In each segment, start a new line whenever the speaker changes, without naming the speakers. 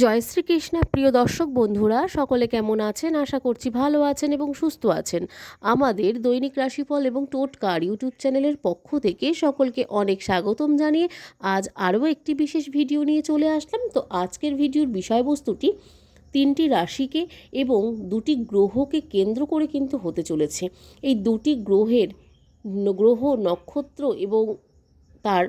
জয় শ্রীকৃষ্ণ। প্রিয় দর্শক বন্ধুরা, সকলে কেমন আছেন? আশা করছি ভালো আছেন এবং সুস্থ আছেন। আমাদের দৈনিক রাশিফল এবং টোটকার ইউটিউব চ্যানেলের পক্ষ থেকে সকলকে অনেক স্বাগতম জানিয়ে আজ আরও একটি বিশেষ ভিডিও নিয়ে চলে আসলাম। তো আজকের ভিডিওর বিষয়বস্তুটি তিনটি রাশিকে এবং দুটি গ্রহকে কেন্দ্র করে কিন্তু হতে চলেছে। এই দুটি গ্রহের গ্রহ নক্ষত্র এবং তার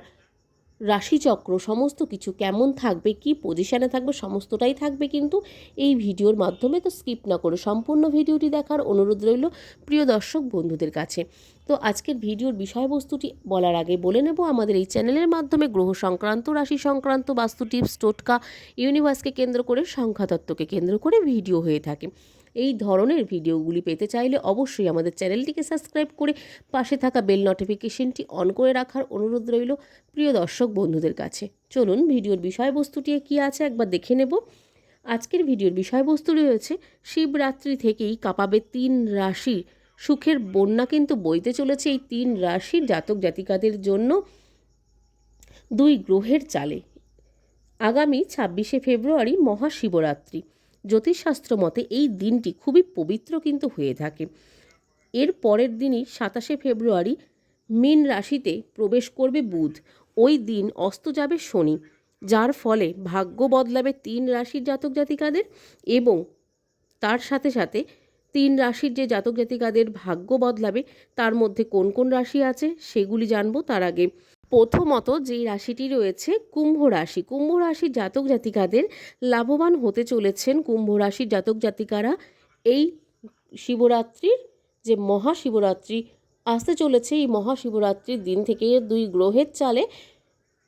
রাশিচক্র সমস্ত কিছু কেমন থাকবে, কি পজিশানে থাকবে, সমস্তটাই থাকবে কিন্তু এই ভিডিওর মাধ্যমে, তো স্কিপ না করে সম্পূর্ণ ভিডিওটি দেখার অনুরোধ রইল প্রিয় দর্শক বন্ধুদের কাছে। তো আজকের ভিডিওর বিষয়বস্তুটি বলার আগে বলে নেব, আমাদের এই চ্যানেলের মাধ্যমে গ্রহ সংক্রান্ত, রাশি সংক্রান্ত, বাস্তু টিপস টোটকা ইউনিভার্সকে কেন্দ্র করে, সংখ্যাতত্ত্বকে কেন্দ্র করে ভিডিও হয়ে থাকে। এই ধরনের ভিডিওগুলি পেতে চাইলে অবশ্যই আমাদের চ্যানেলটিকে সাবস্ক্রাইব করে পাশে থাকা বেল নোটিফিকেশনটি অন করে রাখার অনুরোধ রইল প্রিয় দর্শক বন্ধুদের কাছে। চলুন ভিডিওর বিষয়বস্তুটি কী আছে একবার দেখে নেব। আজকের ভিডিওর বিষয়বস্তু রয়েছে, শিবরাত্রি থেকেই কাঁপাবে তিন রাশির সুখের বন্যা কিন্তু বইতে চলেছে এই তিন রাশির জাতক জাতিকাদের জন্য। দুই গ্রহের চালে, আগামী ছাব্বিশে ফেব্রুয়ারি মহাশিবরাত্রি। জ্যোতিষশাস্ত্র মতে এই দিনটি খুবই পবিত্র কিন্তু হয়ে থাকে। এর পরের দিনই সাতাশে ফেব্রুয়ারি মীন রাশিতে প্রবেশ করবে বুধ। ওই দিন অস্ত যাবে শনি, যার ফলে ভাগ্য বদলাবে তিন রাশির জাতক জাতিকাদের এবং তার সাথে সাথে তিন রাশির যে জাতক জাতিকাদের ভাগ্য বদলাবে, তার মধ্যে কোন কোন রাশি আছে সেগুলি জানব তার আগে। প্রথমত যেই রাশিটি রয়েছে কুম্ভ রাশি, কুম্ভ রাশির জাতক জাতিকাদের লাভবান হতে চলেছেন কুম্ভ রাশির জাতক জাতিকারা। এই শিবরাত্রির যে মহাশিবরাত্রি, আসতে চলেছে এই মহাশিবরাত্রির দিন থেকে দুই গ্রহের চালে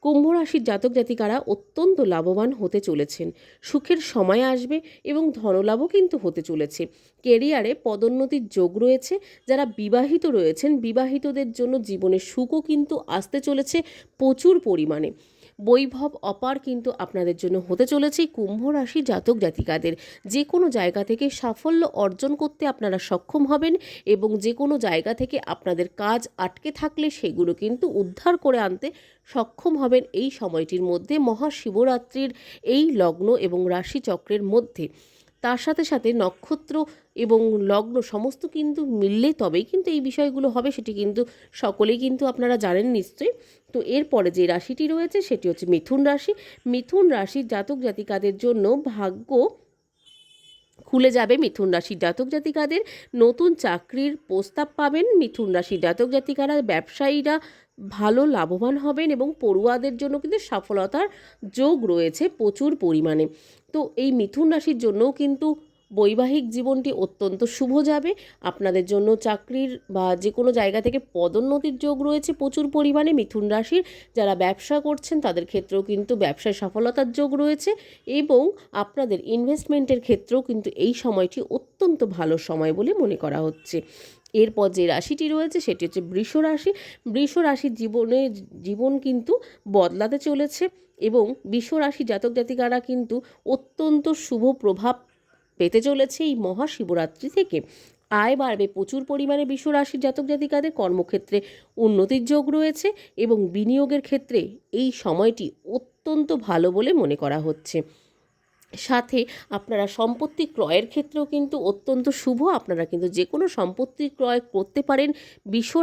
কুম্ভ রাশির জাতক জাতিকারা অত্যন্ত লাভবান হতে চলেছেন। সুখের সময় আসবে এবং ধনলাভও কিন্তু হতে চলেছে। কেরিয়ারে পদোন্নতির যোগ রয়েছে। যারা বিবাহিত রয়েছেন, বিবাহিতদের জন্য জীবনে সুখও কিন্তু আসতে চলেছে প্রচুর পরিমাণে। বৈভব অপার কিন্তু আপনাদের জন্য হতে চলেছে কুম্ভ রাশি জাতক জাতিকাদের। যে কোনো জায়গা থেকে সাফল্য অর্জন করতে আপনারা সক্ষম হবেন এবং যে কোনো জায়গা থেকে আপনাদের কাজ আটকে থাকলে সেগুলো কিন্তু উদ্ধার করে আনতে সক্ষম হবেন এই সময়টির মধ্যে মহাশিবরাত্রির এই লগ্ন এবং রাশিচক্রের মধ্যে। তার সাথে সাথে নক্ষত্র এবং লগ্ন সমস্ত কিন্তু মিললে তবেই কিন্তু এই বিষয়গুলো হবে, সেটি কিন্তু সকলেই কিন্তু আপনারা জানেন নিশ্চয়ই। তো এরপরে যে রাশিটি রয়েছে, সেটি হচ্ছে মিথুন রাশি। মিথুন রাশির জাতক জাতিকাদের জন্য ভাগ্য খুলে যাবে মিথুন রাশির জাতক জাতিকাদের। নতুন চাকরির প্রস্তাব পাবেন মিথুন রাশির জাতক জাতিকারা, ব্যবসায়ীরা ভালো লাভবান হবেন এবং পড়ুয়াদের জন্য কিন্তু সফলতার যোগ রয়েছে প্রচুর পরিমাণে। তো এই মিথুন রাশির জন্যও কিন্তু বৈবাহিক জীবনটি অত্যন্ত শুভ যাবে। আপনাদের জন্য চাকরির বা যে কোনো জায়গা থেকে পদোন্নতির যোগ রয়েছে প্রচুর পরিমাণে মিথুন রাশির। যারা ব্যবসা করছেন তাদের ক্ষেত্রেও কিন্তু ব্যবসায় সফলতার যোগ রয়েছে এবং আপনাদের ইনভেস্টমেন্টের ক্ষেত্রেও কিন্তু এই সময়টি অত্যন্ত ভালো সময় বলে মনে করা হচ্ছে। এরপর যে রাশিটি রয়েছে সেটি হচ্ছে বৃষ রাশি বৃষ রাশির জীবনে জীবন কিন্তু বদলাতে চলেছে। এবং বিশ্ব রাশি জাতক জাতিকারা কিন্তু অত্যন্ত শুভ প্রভাব পেতে চলেছে এই মহাশিবরাত্রি থেকে। আয় বাড়বে প্রচুর পরিমাণে বিশ্বরাশির জাতক জাতিকাদের কর্মক্ষেত্রে উন্নতির যোগ রয়েছে এবং বিনিয়োগের ক্ষেত্রে এই সময়টি অত্যন্ত ভালো বলে মনে করা হচ্ছে। সাথে আপনারা সম্পত্তি ক্রয়ের ক্ষেত্রেও কিন্তু অত্যন্ত শুভ। আপনারা কিন্তু যে কোনো সম্পত্তি ক্রয় করতে পারেন।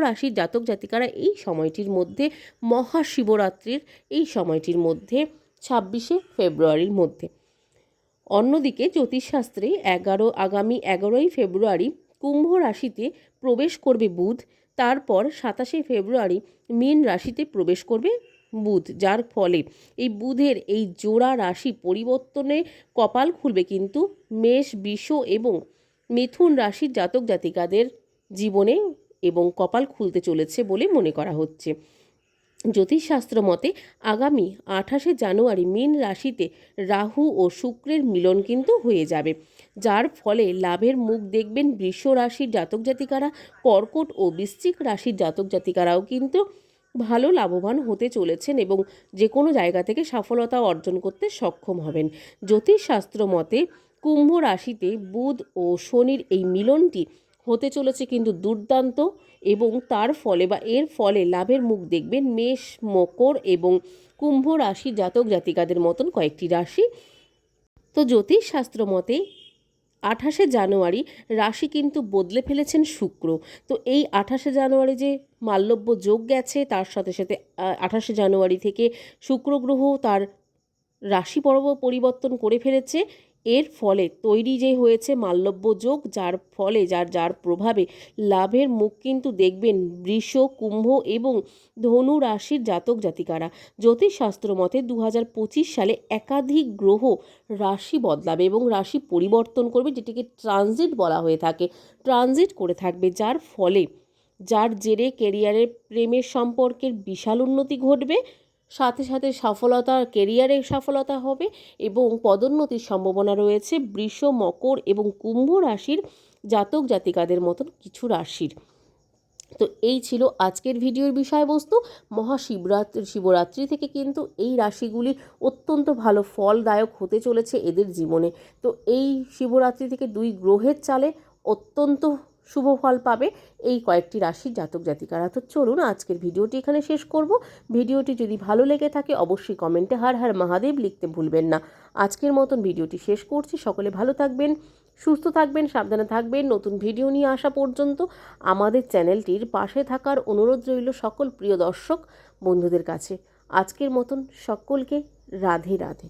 রাশির জাতক জাতিকারা এই সময়টির মধ্যে, মহাশিবরাত্রির এই সময়টির মধ্যে, ছাব্বিশে ফেব্রুয়ারির মধ্যে। অন্যদিকে জ্যোতিষশাস্ত্রে এগারো, আগামী এগারোই ফেব্রুয়ারি কুম্ভ রাশিতে প্রবেশ করবে বুধ। তারপর সাতাশে ফেব্রুয়ারি মীন রাশিতে প্রবেশ করবে বুধ, যার ফলে এই বুধের এই জোড়া রাশি পরিবর্তনে কপাল খুলবে কিন্তু মেষ বিষ এবং মিথুন রাশির জাতক জাতিকাদের জীবনে এবং কপাল খুলতে চলেছে বলে মনে করা হচ্ছে। জ্যোতিষশাস্ত্র মতে আগামী আঠাশে জানুয়ারি মীন রাশিতে রাহু ও শুক্রের মিলন কিন্তু হয়ে যাবে, যার ফলে লাভের মুখ দেখবেন বৃষ রাশির জাতক জাতিকারা, কর্কট ও বৃশ্চিক রাশির জাতক জাতিকারাও কিন্তু ভালো লাভবান হতে চলেছেন এবং যে কোনো জায়গা থেকে সফলতা অর্জন করতে সক্ষম হবেন। জ্যোতিষশাস্ত্র মতে, কুম্ভ রাশিতে বুধ ও শনির এই মিলনটি হতে চলেছে কিন্তু দুর্দান্ত এবং তার ফলে বা এর ফলে লাভের মুখ দেখবেন মেষ, মকর এবং কুম্ভ রাশি জাতক জাতিকাদের মতন কয়েকটি রাশি। তো জ্যোতিষশাস্ত্র মতে আঠাশে জানুয়ারি রাশি কিন্তু বদলে ফেলেছেন শুক্র। তো এই আঠাশে জানুয়ারি যে মাল্লব্য যোগ গেছে, তার সাথে সাথে আঠাশে জানুয়ারি থেকে শুক্র গ্রহ তার রাশি পর্ব পরিবর্তন করে ফেলেছে এর ফলে তৈরি যে হয়েছে মাল্যব্য যোগ, যার ফলে, যার যার প্রভাবে লাভের মুখ কিন্তু দেখবেন বৃষ, কুম্ভ এবং ধনু রাশির জাতক জাতিকারা। জ্যোতিষশাস্ত্র মতে দু হাজার পঁচিশ সালে একাধিক গ্রহ রাশি বদলাবে এবং রাশি পরিবর্তন করবে, যেটিকে ট্রানজিট বলা হয়ে থাকে। ট্রানজিট করে থাকবে, যার ফলে, যার জেরে কেরিয়ারের প্রেমের সম্পর্কের বিশাল উন্নতি ঘটবে। সাথে সাথে সফলতা কেরিয়ারে সফলতা হবে এবং পদোন্নতির সম্ভাবনা রয়েছে বৃষ, মকর এবং কুম্ভ রাশির জাতক জাতিকাদের মতন কিছু রাশির। তো এই ছিল আজকের ভিডিওর বিষয়বস্তু। মহাশিবরাত্রি, শিবরাত্রি থেকে কিন্তু এই রাশিগুলি অত্যন্ত ভালো ফলদায়ক হতে চলেছে এদের জীবনে। তো এই শিবরাত্রি থেকে দুই গ্রহের চালে অত্যন্ত শুভ ফল পাবে এই কয়েকটি রাশির জাতক জাতিকারা। তো চলুন আজকের ভিডিওটি এখানে শেষ করব। ভিডিওটি যদি ভালো লেগে থাকে অবশ্যই কমেন্টে হার হার মহাদেব লিখতে ভুলবেন না। আজকের মতন ভিডিওটি শেষ করছি। সকলে ভালো থাকবেন, সুস্থ থাকবেন, সাবধানে থাকবেন। নতুন ভিডিও নিয়ে আসা পর্যন্ত আমাদের চ্যানেলটির পাশে থাকার অনুরোধ রইল সকল প্রিয় দর্শক বন্ধুদের কাছে। আজকের মতন সকলকে রাধে রাধে।